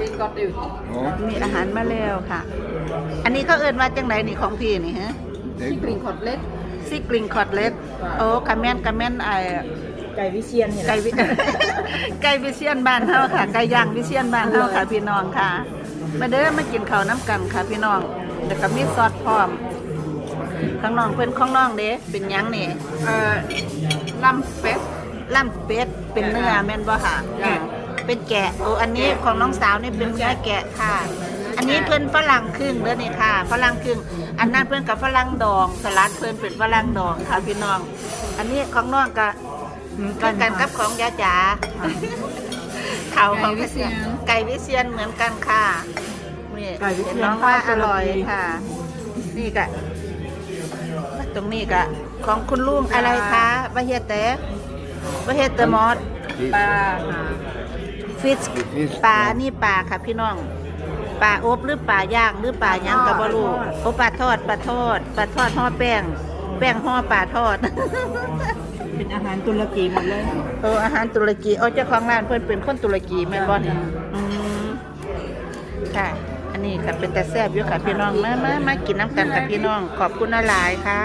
blir godt ut. Ja, มีอาหารมาแล้วค่ะ อันนี้เขาเอิ้นว่าจังไดนี่ของพี่นี่ฮะ det är gott. Kycklingkotelett. ซิกลิงคอตเล็ตโอ้กะแม่นกะแม่นไอไก่วิเชียนเนี่ยไก่วิ ไก่วิเชียนบ้านเฮาค่ะ ไก่ย่างวิเชียนบ้านเฮาค่ะพี่น้องค่ะ มาเด้อมากินข้าวน้ำกันค่ะพี่น้องแล้วก็มีซอสพร้อม ข้างน้องเพิ่นข้างน้องเด้เป็นหยังนี่ Uh, lampspett. ล่ำเป็ดเป็นเนื้อแม่นบ่ค่ะจ้ะ เป็นแกะโอ้อันนี้ของน้องสาวนี่เป็นเนื้อแกะค่ะ อันนี้เพิ่นฝรั่งครึ่งเด้อนี่ค่ะฝรั่งครึ่ง อันนั้นเพิ่นกับฝรั่งดอง สลัดเพิ่นเป็นฝรั่งดองค่ะพี่น้อง อันนี้ของน้องก็เหมือนกันกับของยาจ๋าเขาของไก่วิเชียนไก่วิเชียนเหมือนกันค่ะนี่ไก่วิเชียนห็น้องว่าข้าวอร่อยตุรกีค่ะ นี่ก็ตรงนี้ก็ของคุณลุงอะไรคะบะเฮียแต่บะเฮียแต่มอส Fisk. Bär. ฟิช Fisk. ปลา นี่ปลาค่ะพี่น้อง ปลาอบหรือปลาย่างหรือปลาย่างกับบรูโอ้ปลาทอดปลาทอดปลาทอดห่อแป้ง แป้งห่อปลาทอด เป็นอาหารตุรกีหมดเลยโอ้อาหารตุรกีเอาเจ้าของร้านเพิ่นเป็นคนตุรกีแม่นบ่นี่อืมค่ะ อันนี้ค่ะเป็นแต่แซ่บอยู่ค่ะพี่น้องมามามากินน้ำกันค่ะพี่น้อง ขอบคุณหลายๆค่ะ